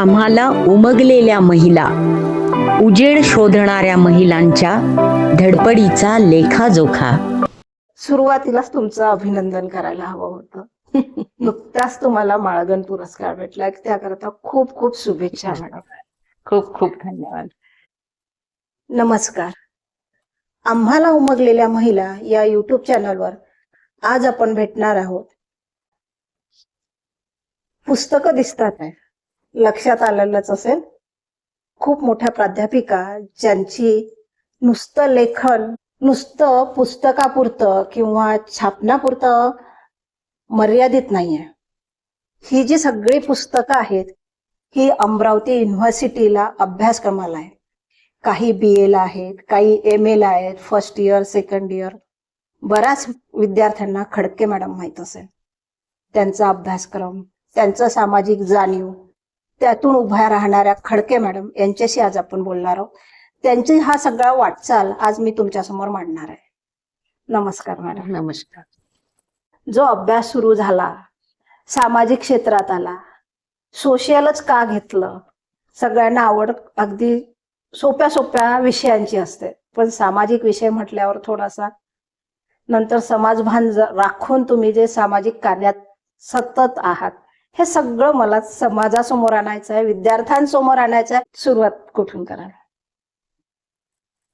आम्हाला उमगलेल्या महिला उजेड शोधणाऱ्या महिलांच्या धडपडीचा लेखाजोखा. सुरुवातीलाच तुमचं अभिनंदन करायला हवं होतं. नुकताच तुम्हाला माळगण पुरस्कार भेटला. त्याकरता खूप खूप शुभेच्छा मॅडम. खूप खूप धन्यवाद. नमस्कार. आम्हाला उमगलेल्या महिला या युट्यूब चॅनलवर आज आपण भेटणार आहोत. पुस्तकं दिसतात आहे. लक्षात आलेलंच असेल. खूप मोठ्या प्राध्यापिका ज्यांची नुसतं लेखन नुसतं पुस्तकापुरतं किंवा छापण्यापुरतं मर्यादित नाहीये. ही जी सगळी पुस्तकं आहेत ही अमरावती युनिव्हर्सिटीला अभ्यासक्रमाला आहे काही बी एला आहेत काही एम एला आहेत फर्स्ट इयर सेकंड इयर बऱ्याच विद्यार्थ्यांना खडके मॅडम माहीत असेल. त्यांचा अभ्यासक्रम त्यांचं सामाजिक जाणीव त्यातून उभ्या राहणाऱ्या खडके मॅडम यांच्याशी आज आपण बोलणार आहोत. त्यांची हा सगळा वाटचाल आज मी तुमच्यासमोर मांडणार आहे. नमस्कार मॅडम. नमस्कार. जो अभ्यास सुरू झाला सामाजिक क्षेत्रात आला सोशियलच का घेतलं सगळ्यांना आवड अगदी सोप्या सोप्या विषयांची असते. पण सामाजिक विषय म्हटल्यावर थोडासा नंतर समाजभान राखून तुम्ही जे सामाजिक कार्यात सतत आहात हे सगळं मला समाजासमोर आणायचं आहे विद्यार्थ्यांसमोर आणायचं आहे सुरुवात कुठून कराल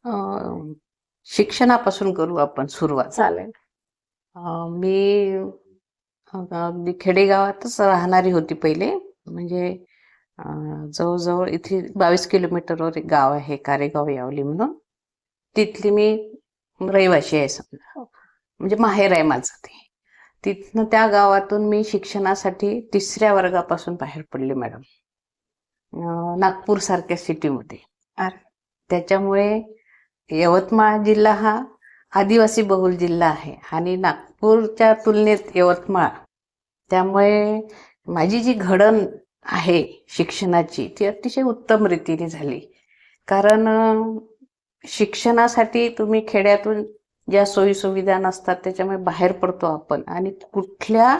अं, शिक्षणापासून करू आपण सुरुवात. चालेल. मी अगदी खेडेगावातच राहणारी होती पहिले. म्हणजे जवळजवळ इथे बावीस किलोमीटरवर एक गाव आहे कारेगाव यावली म्हणून. तिथली मी रहिवाशी आहे समजा. म्हणजे माहेर आहे माझं ते. तिथनं त्या गावातून मी शिक्षणासाठी तिसऱ्या वर्गापासून बाहेर पडले मॅडम. नागपूरसारख्या नागपूर सारख्या सिटीमध्ये त्याच्यामुळे यवतमाळ जिल्हा हा आदिवासी बहुल जिल्हा आहे आणि नागपूरच्या तुलनेत यवतमाळ त्यामुळे माझी जी घडण आहे शिक्षणाची ती अतिशय उत्तम रीतीने झाली. कारण शिक्षणासाठी तुम्ही खेड्यातून ज्या सोयी सुविधा नसतात त्याच्यामुळे बाहेर पडतो आपण. आणि कुठल्या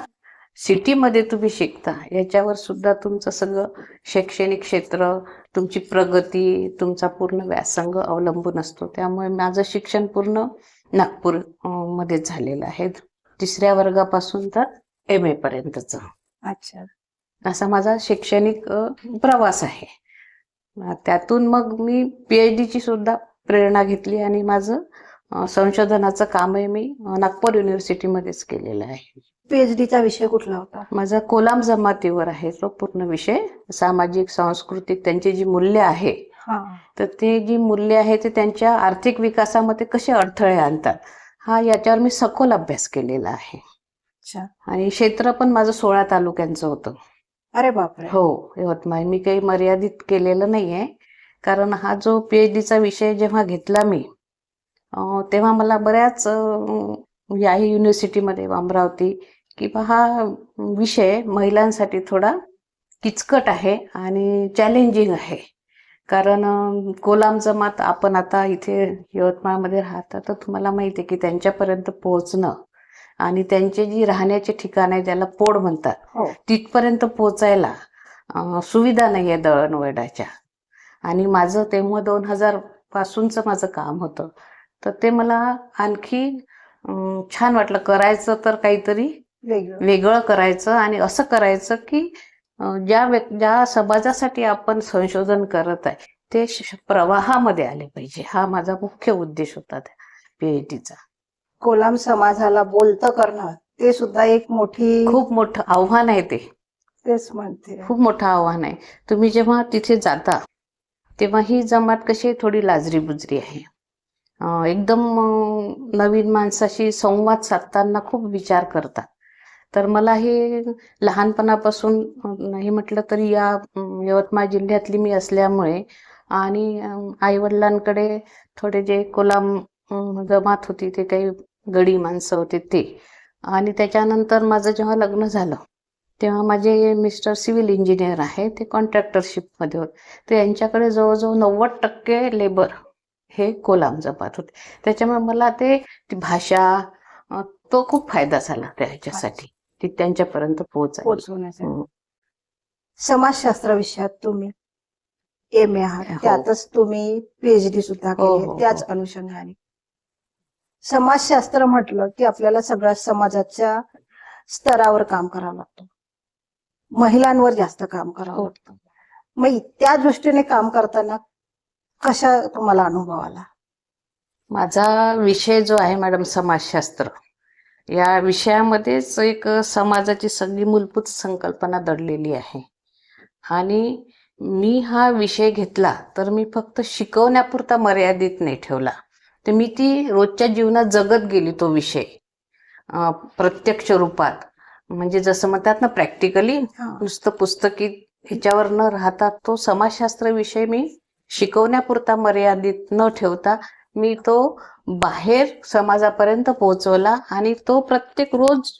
सिटीमध्ये तुम्ही शिकता याच्यावर सुद्धा तुमचं सगळं शैक्षणिक क्षेत्र तुमची प्रगती तुमचा पूर्ण व्यासंग अवलंबून असतो. त्यामुळे माझं शिक्षण पूर्ण नागपूर अं, मध्येच झालेलं आहे. तिसऱ्या वर्गापासून तर एम ए पर्यंतच. अच्छा. असा माझा शैक्षणिक प्रवास आहे. त्यातून मग मी पी एच डीची सुद्धा प्रेरणा घेतली आणि माझं संशोधनाचं कामही मी नागपूर युनिव्हर्सिटीमध्येच केलेलं आहे. पीएचडी चा विषय कुठला होता? माझा कोलाम जमातीवर आहे तो पूर्ण विषय. सामाजिक सांस्कृतिक त्यांची जी मूल्य आहे हा. तर ते जी मूल्य आहे ते त्यांच्या आर्थिक विकासामध्ये कसे अडथळे आणतात हा याच्यावर मी सखोल अभ्यास केलेला आहे. अच्छा. आणि क्षेत्र पण माझं सोळा तालुक्यांचं होतं. अरे बापरे. हो यवतमाळ. मी काही मर्यादित केलेलं नाहीये कारण हा जो पीएच डीचा विषय जेव्हा घेतला मी तेव्हा मला बऱ्याच याही युनिव्हर्सिटीमध्ये अमरावती किंवा हा विषय महिलांसाठी थोडा किचकट आहे आणि चॅलेंजिंग आहे. कारण कोलाम जमात आपण आता इथे यवतमाळमध्ये राहता तर तुम्हाला माहिती आहे की त्यांच्यापर्यंत पोहोचणं आणि त्यांचे जी राहण्याचे ठिकाण आहे त्याला पोड म्हणतात. हो. तिथपर्यंत पोचायला अं, सुविधा नाही आहे दळणवळणाच्या. आणि माझं तेव्हा दोन हजार पासूनचं माझं काम होतं. तर ते मला आणखी छान वाटलं. करायचं तर काहीतरी वेगळं. वेगळं करायचं आणि असं करायचं की ज्या ज्या समाजासाठी आपण संशोधन करत आहे ते प्रवाहामध्ये आले पाहिजे. हा माझा मुख्य उद्देश होता त्या पीएचडीचा. कोलाम समाजाला बोलतं करणं ते सुद्धा एक मोठी खूप मोठं आव्हान आहे ते. तेच म्हणते. खूप मोठं आव्हान आहे. तुम्ही जेव्हा तिथे जाता तेव्हा ही जमात कशी थोडी लाजरी बुजरी आहे. एकदम नवीन माणसाशी संवाद साधताना खूप विचार करतात. तर मला हे लहानपणापासून हे नाही म्हटलं तरी या यवतमाळ जिल्ह्यातली मी असल्यामुळे आणि आईवडिलांकडे थोडे जे कोलाम जमात होती ते काही गडी माणसं होते ते. आणि त्याच्यानंतर माझं जेव्हा लग्न झालं तेव्हा माझे मिस्टर सिव्हिल इंजिनियर आहे ते कॉन्ट्रॅक्टरशिपमध्ये होते. तर यांच्याकडे जवळजवळ नव्वद टक्के लेबर हे कोलाम जमात होते. त्याच्यामुळे मला ते ती भाषा तो खूप फायदा झाला त्या ह्याच्यासाठी ती त्यांच्यापर्यंत पोचवण्यासाठी हम्म. समाजशास्त्र विषयात तुम्ही एम. ए. आहात. हो. त्यातच तुम्ही पीएचडी सुद्धा हो, केली हो, त्याच हो. अनुषंगाने. समाजशास्त्र म्हटलं की आपल्याला सगळ्या समाजाच्या स्तरावर काम करावं लागतं. महिलांवर जास्त काम करावं हो. लागतं. मग त्या दृष्टीने काम करताना कशा तुम्हाला अनुभव आला? माझा विषय जो आहे मॅडम समाजशास्त्र. या विषयामध्येच एक समाजाची सगळी मूलभूत संकल्पना दडलेली आहे. आणि मी हा विषय घेतला तर मी फक्त शिकवण्यापुरता मर्यादित नाही ठेवला. तर मी ती रोजच्या जीवनात जगत गेली तो विषय. प्रत्यक्ष रूपात. म्हणजे जसं म्हणतात ना प्रॅक्टिकली नुसतं पुस्तकी ह्याच्यावर न राहता तो समाजशास्त्र विषय मी शिकवण्यापुरता मर्यादित न ठेवता मी तो बाहेर समाजापर्यंत पोहोचवला आणि तो प्रत्येक रोज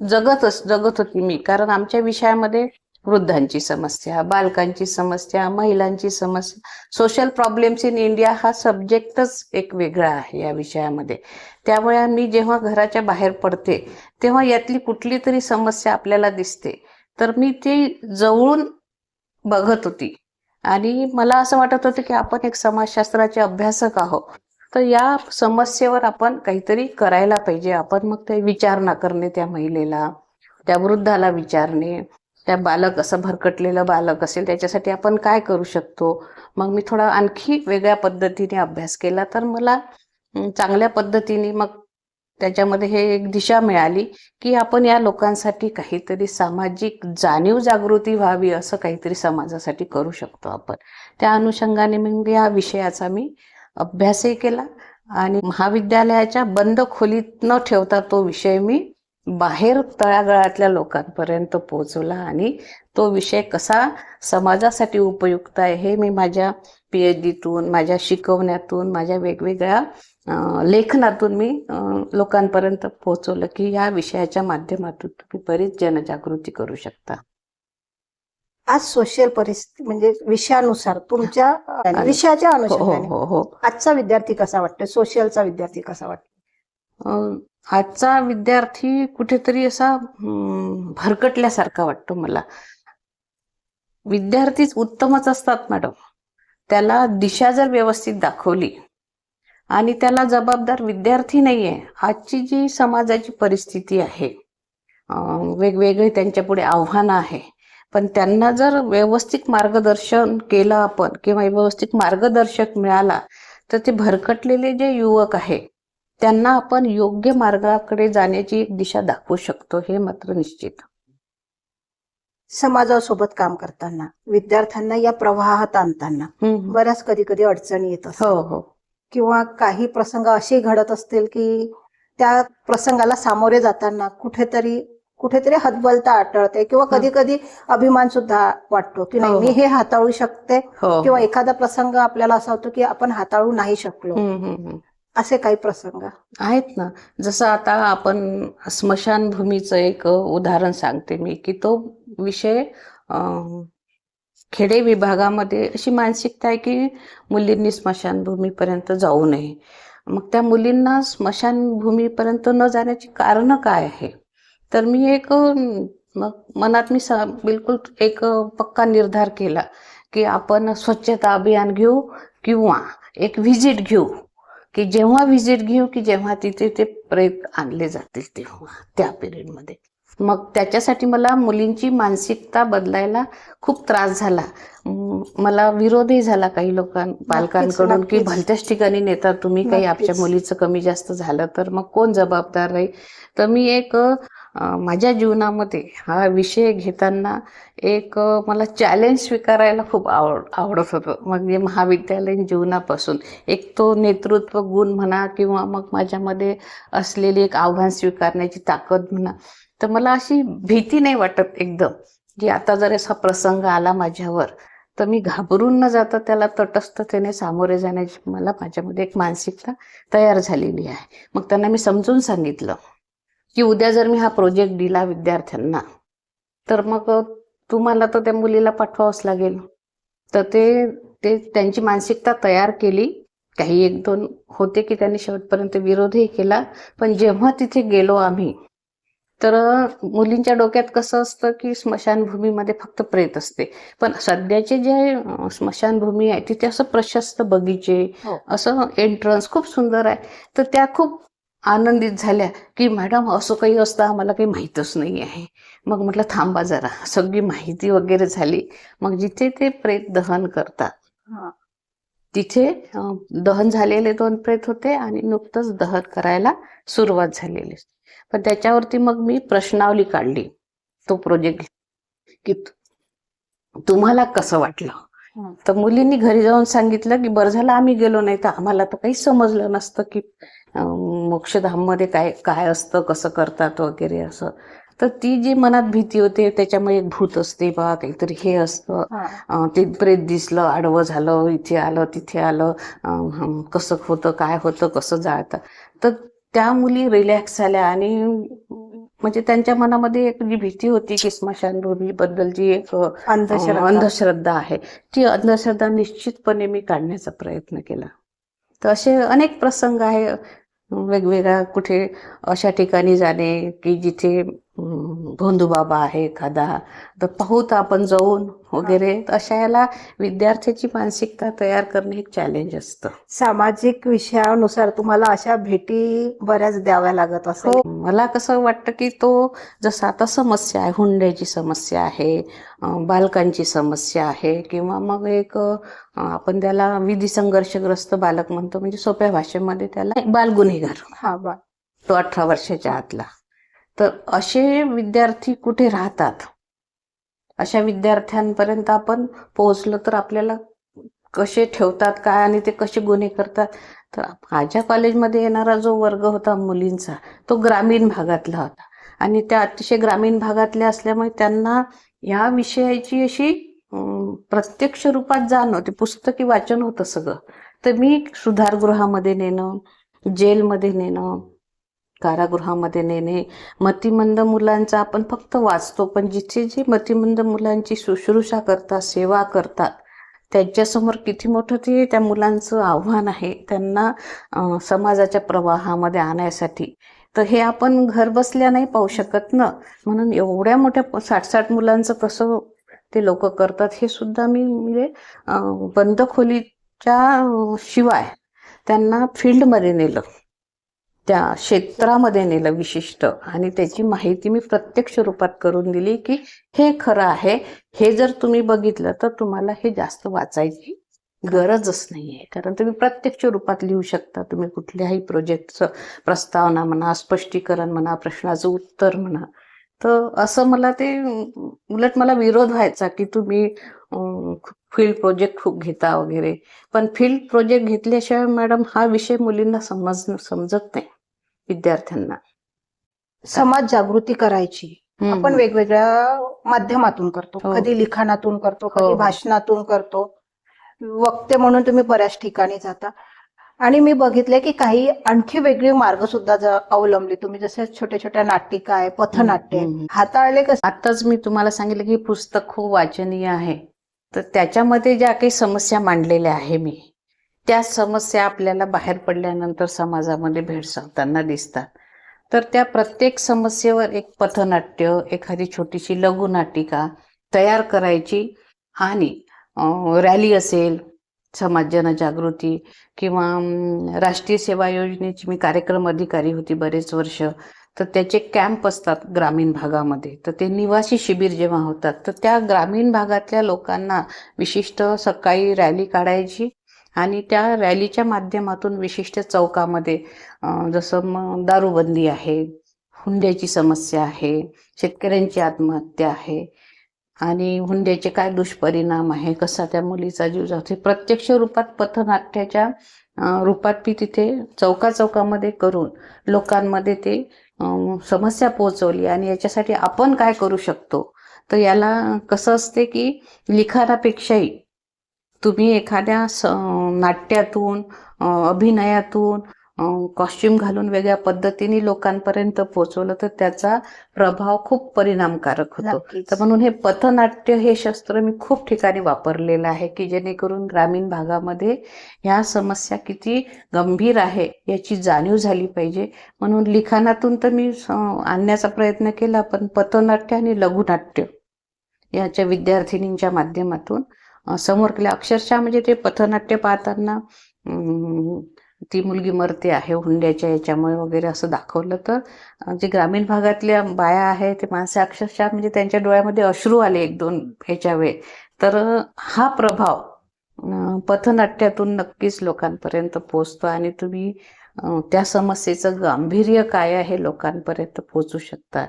जगतच जगत होती मी. कारण आमच्या विषयामध्ये वृद्धांची समस्या बालकांची समस्या महिलांची समस्या सोशल प्रॉब्लेम्स इन इंडिया हा सब्जेक्टच एक वेगळा आहे या विषयामध्ये. त्यामुळे मी जेव्हा घराच्या बाहेर पडते तेव्हा यातली कुठली तरी समस्या आपल्याला दिसते. तर मी ती जवळून बघत होती. आणि मला असं वाटत होतं की आपण एक समाजशास्त्राचे अभ्यासक आहोत. तर या समस्येवर आपण काहीतरी करायला पाहिजे. आपण मग ते विचारणा करणे त्या महिलेला त्या वृद्धाला विचारणे त्या बालक असं भरकटलेलं बालक असेल त्याच्यासाठी आपण काय करू शकतो? मग मी थोडा आणखी वेगळ्या पद्धतीने अभ्यास केला तर मला चांगल्या पद्धतीने मग त्याच्यामध्ये हे एक दिशा मिळाली की आपण या लोकांसाठी काहीतरी सामाजिक जाणीव जागृती व्हावी असं काहीतरी समाजासाठी करू शकतो आपण. त्या अनुषंगाने मग या विषयाचा मी अभ्यासही केला आणि महाविद्यालयाच्या बंद खोलीत न ठेवता तो विषय मी बाहेर तळागळातल्या लोकांपर्यंत पोहोचवला आणि तो विषय कसा समाजासाठी उपयुक्त आहे हे मी माझ्या पी एच डीतून माझ्या शिकवण्यातून माझ्या वेगवेगळ्या लेखनातून मी लोकांपर्यंत पोहोचवलं की या विषयाच्या माध्यमातून तुम्ही बरीच जनजागृती करू शकता. आज सोशल परिस्थिती म्हणजे विषयानुसार तुमच्या विषयाच्या हो हो अनुषंगाने हो हो. आजचा विद्यार्थी कसा वाटतो सोशलचा विद्यार्थी कसा वाटतो आजचा विद्यार्थी कुठेतरी असा भरकटल्यासारखा वाटतो मला. विद्यार्थीच उत्तमच असतात मॅडम. त्याला दिशा जर व्यवस्थित दाखवली आणि त्याला जबाबदार विद्यार्थी नाहीये. आजची जी समाजाची परिस्थिती आहे वेगवेगळे त्यांच्या पुढे आव्हानं आहे. पण त्यांना जर व्यवस्थित मार्गदर्शन केलं आपण किंवा व्यवस्थित मार्गदर्शक मिळाला तर ते भरकटलेले जे युवक आहे त्यांना आपण योग्य मार्गाकडे जाण्याची एक दिशा दाखवू शकतो हे मात्र निश्चित. समाजासोबत काम करताना विद्यार्थ्यांना या प्रवाहात आणताना. बऱ्याच कधी कधी अडचणी येत असतात. हो हो. किंवा काही प्रसंग असे घडत असतील की त्या प्रसंगाला सामोरे जाताना कुठेतरी कुठेतरी हतबलता आटळते किंवा कधी कधी अभिमान सुद्धा वाटतो की नाही हो, मी हो. हे हाताळू शकते हो किंवा एखादा प्रसंग आपल्याला असा होतो की आपण हाताळू नाही शकलो. असे काही प्रसंग? आहेत ना. जसं आता आपण स्मशानभूमीचं एक उदाहरण सांगते मी की तो विषय खेडे विभागामध्ये अशी मानसिकता आहे की मुलींनी स्मशानभूमीपर्यंत जाऊ नये. मग त्या मुलींना स्मशानभूमीपर्यंत न जाण्याची कारणं काय आहे? तर मी एक मग मनात मी सा- बिलकुल एक पक्का निर्धार केला की आपण स्वच्छता अभियान घेऊ किंवा एक व्हिजिट घेऊ. की जेव्हा व्हिजिट घेऊ की जेव्हा तिथे ते प्रेत आणले जातील तेव्हा त्या पिरियडमध्ये. मग त्याच्यासाठी मला मुलींची मानसिकता बदलायला खूप त्रास झाला मला विरोधही झाला काही लोकां पालकांकडून की. भलत्याच ठिकाणी नेतात तुम्ही काही. आपल्या मुलीचं कमी जास्त झालं तर मग कोण जबाबदार राहील तर मी एक माझ्या जीवनामध्ये हा विषय घेताना एक मला चॅलेंज स्वीकारायला खूप आवड आवडत होतं म्हणजे महाविद्यालयीन जीवनापासून एक तो नेतृत्व गुण म्हणा किंवा मग माझ्यामध्ये असलेली एक आव्हान स्वीकारण्याची ताकद म्हणा तर मला अशी भीती नाही वाटत एकदम की आता जर असा प्रसंग आला माझ्यावर तर मी घाबरून न जाता त्याला तटस्थतेने सामोरे जाण्याची मला माझ्यामध्ये एक मानसिकता तयार झालेली आहे. मग त्यांना मी समजून सांगितलं की उद्या जर मी हा प्रोजेक्ट दिला विद्यार्थ्यांना तर मग तुम्हाला तर त्या मुलीला पाठवावंच लागेल. तर ते ते त्यांची मानसिकता तयार केली. काही एक दोन होते की त्यांनी शेवटपर्यंत विरोधही केला पण जेव्हा तिथे गेलो आम्ही तर मुलींच्या डोक्यात कसं असतं की स्मशानभूमीमध्ये फक्त प्रेत असते. पण सध्याचे जे स्मशानभूमी आहे तिथे असं प्रशस्त बगीचे हो. असं एंट्रन्स खूप सुंदर आहे. तर त्या खूप आनंदित झाल्या की मॅडम असं काही असतं आम्हाला काही माहीतच नाही आहे. मग म्हटलं थांबा जरा. सगळी माहिती वगैरे झाली. मग जिथे ते प्रेत दहन करतात. तिथे दहन झालेले दोन प्रेत होते आणि नुकतंच दहन करायला सुरुवात झालेली. पण त्याच्यावरती मग मी प्रश्नावली काढली. तो प्रोजेक्ट की तुम्हाला कसं वाटलं. तर मुलींनी घरी जाऊन सांगितलं की बरं झालं आम्ही गेलो नाही तर आम्हाला तर काही समजलं नसतं की मोक्षधाममध्ये काय काय असतं कसं करतात वगैरे असं. तर ती जी मनात भीती होते त्याच्यामुळे एक भूत असते बा काहीतरी हे असतं. ते प्रेत दिसलं आडवं झालं इथे आलं तिथे आलं. कसं होतं काय होतं कसं जाळतं तर त्या मुली रिलॅक्स झाल्या आणि म्हणजे त्यांच्या मनामध्ये एक जी भीती होती की स्मशानभूमीबद्दलची एक अं, अंधश्रद्धा. अंधश्रद्धा आहे ती अंधश्रद्धा निश्चितपणे मी काढण्याचा प्रयत्न केला. तर असे अनेक प्रसंग आहे वेगवेगळ्या कुठे अशा ठिकाणी जाणे की जिथे भोंदूबाबा आहे एखादा तर पाहू तर आपण जाऊन वगैरे. अशा याला विद्यार्थ्याची मानसिकता तयार करणे एक चॅलेंज असतं. सामाजिक विषयानुसार तुम्हाला अशा भेटी बऱ्याच द्याव्या लागत असेल. मला कसं वाटतं की तो जसं आता समस्या आहे हुंड्याची समस्या आहे बालकांची समस्या आहे किंवा मग एक आपण त्याला विधी संघर्षग्रस्त बालक म्हणतो म्हणजे सोप्या भाषेमध्ये त्याला एक बालगुन्हेगार. हा बा. तो अठरा वर्षाच्या आतला. तर असे विद्यार्थी कुठे राहतात? अशा विद्यार्थ्यांपर्यंत आपण पोहोचलो तर आपल्याला कसे ठेवतात काय आणि ते कसे गुन्हे करतात? तर माझ्या कॉलेजमध्ये येणारा जो वर्ग होता मुलींचा तो ग्रामीण भागातला होता. आणि त्या अतिशय ग्रामीण भागातल्या असल्यामुळे त्यांना या विषयाची अशी प्रत्यक्ष रूपात जाणं ते पुस्तकी वाचन होतं सगळं. तर मी सुधारगृहामध्ये नेणं जेलमध्ये नेणं कारागृहामध्ये नेणे मतिमंद मुलांचा आपण फक्त वाचतो पण जिथे जे मतिमंद मुलांची शुश्रूषा करतात सेवा करतात त्यांच्यासमोर किती मोठं ते त्या मुलांचं आव्हान आहे त्यांना समाजाच्या प्रवाहामध्ये आणण्यासाठी तर हे आपण घर बसल्या नाही पाहू शकत ना. म्हणून एवढ्या मोठ्या साठ साठ मुलांचं कसं ते लोक करतात हे सुद्धा मी म्हणजे बंद खोलीच्या शिवाय त्यांना फील्डमध्ये नेलं. त्या क्षेत्रामध्ये नेलं विशिष्ट. आणि त्याची माहिती मी प्रत्यक्ष रूपात करून दिली की हे खरं आहे. हे जर तुम्ही बघितलं तर तुम्हाला हे जास्त वाचायची गरजच नाही आहे कारण तुम्ही प्रत्यक्ष रूपात लिहू शकता. तुम्ही कुठल्याही प्रोजेक्टचं प्रस्तावना म्हणा स्पष्टीकरण म्हणा प्रश्नाचं उत्तर म्हणा. तर असं मला ते उलट मला विरोध व्हायचा की तुम्ही फील्ड प्रोजेक्ट खूप घेता वगैरे. पण फील्ड प्रोजेक्ट घेतल्याशिवाय मॅडम हा विषय मुलींना समज समजत नाही. विद्यार्थ्यांना. समाज जागृती करायची. आपण वेगवेगळ्या माध्यमातून करतो. हो. कधी लिखाणातून करतो हो, कधी हो. भाषणातून करतो. वक्ते म्हणून तुम्ही बऱ्याच ठिकाणी जाता. आणि मी बघितले की काही आणखी वेगळी मार्ग सुद्धा अवलंबली. तुम्ही जसे छोट्या छोट्या नाटिका आहे पथनाट्य. हाताळले कसं? आताच मी तुम्हाला सांगितलं की हे पुस्तक खूप वाचनीय आहे. तर त्याच्यामध्ये ज्या काही समस्या मांडलेल्या आहे मी. त्या समस्या आपल्याला बाहेर पडल्यानंतर समाजामध्ये भेडसावताना दिसतात. तर त्या प्रत्येक समस्येवर एक पथनाट्य एखादी छोटीशी लघुनाटिका तयार करायची आणि रॅली असेल समाज जनजागृती किंवा राष्ट्रीय सेवा योजनेची मी कार्यक्रम अधिकारी होती बरेच वर्ष तर त्याचे कॅम्प असतात ग्रामीण भागामध्ये. तर ते निवासी शिबिर जेव्हा होतात तर त्या ग्रामीण भागातल्या लोकांना विशिष्ट सकाळी रॅली काढायची आणि त्या रॅलीच्या माध्यमातून विशिष्ट चौकामध्ये जसं मग दारूबंदी आहे हुंड्याची समस्या आहे शेतकऱ्यांची आत्महत्या आहे आणि हुंड्याचे काय दुष्परिणाम आहे कसा त्या मुलीचा जीव जातो प्रत्यक्ष रूपात पथनाट्याच्या रूपात मी तिथे चौका चौकामध्ये करून लोकांमध्ये ते समस्या पोहोचवली आणि याच्यासाठी आपण काय करू शकतो? तर याला कसं असते की लिखाणापेक्षाही तुम्ही एखाद्या स नाट्यातून अभिनयातून कॉस्ट्युम घालून वेगळ्या पद्धतीने लोकांपर्यंत पोहोचवलं तर त्याचा प्रभाव खूप परिणामकारक होतो. तर म्हणून हे पथनाट्य हे शस्त्र मी खूप ठिकाणी वापरलेलं आहे की जेणेकरून ग्रामीण भागामध्ये ह्या समस्या किती गंभीर आहे याची जाणीव झाली पाहिजे म्हणून लिखाणातून तर मी आणण्याचा प्रयत्न केला पण पथनाट्य आणि लघुनाट्य याच्या विद्यार्थिनींच्या माध्यमातून समोर केलं अक्षरशः म्हणजे ते पथनाट्य पाहताना ती मुलगी मरते आहे हुंड्याच्या याच्यामुळे वगैरे असं दाखवलं तर जे ग्रामीण भागातल्या बाया आहे ते माणसं अक्षरशः म्हणजे त्यांच्या डोळ्यामध्ये अश्रू आले एक दोन ह्याच्या वेळ. तर हा प्रभाव पथनाट्यातून नक्कीच लोकांपर्यंत पोचतो आणि तुम्ही त्या समस्येचं गांभीर्य काय आहे लोकांपर्यंत पोचू शकता?